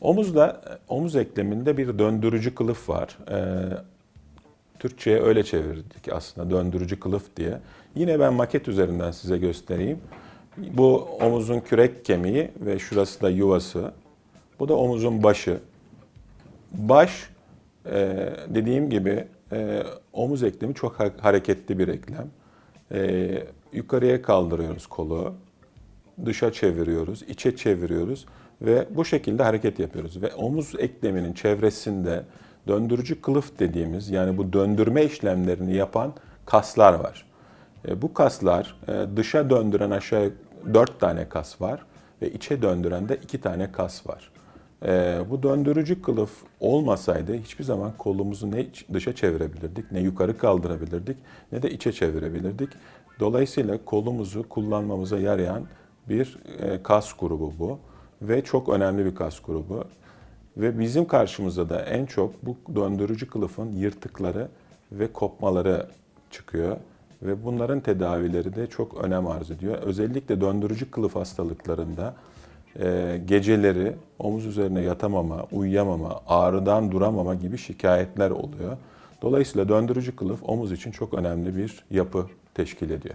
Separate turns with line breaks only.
Omuzda, omuz ekleminde bir döndürücü kılıf var. Ee, Türkçe'ye öyle çevirdik aslında döndürücü kılıf diye. Yine ben maket üzerinden size göstereyim. Bu omuzun kürek kemiği ve şurası da yuvası. Bu da omuzun başı. Baş e, dediğim gibi e, omuz eklemi çok ha- hareketli bir eklem. E, yukarıya kaldırıyoruz kolu, dışa çeviriyoruz, içe çeviriyoruz ve bu şekilde hareket yapıyoruz. Ve omuz ekleminin çevresinde döndürücü kılıf dediğimiz yani bu döndürme işlemlerini yapan kaslar var. E, bu kaslar e, dışa döndüren aşağı 4 tane kas var ve içe döndüren de 2 tane kas var. E, bu döndürücü kılıf olmasaydı hiçbir zaman kolumuzu ne dışa çevirebilirdik, ne yukarı kaldırabilirdik, ne de içe çevirebilirdik. Dolayısıyla kolumuzu kullanmamıza yarayan bir e, kas grubu bu ve çok önemli bir kas grubu. Ve bizim karşımıza da en çok bu döndürücü kılıfın yırtıkları ve kopmaları çıkıyor. Ve bunların tedavileri de çok önem arz ediyor. Özellikle döndürücü kılıf hastalıklarında e, geceleri omuz üzerine yatamama, uyuyamama, ağrıdan duramama gibi şikayetler oluyor. Dolayısıyla döndürücü kılıf omuz için çok önemli bir yapı teşkil ediyor.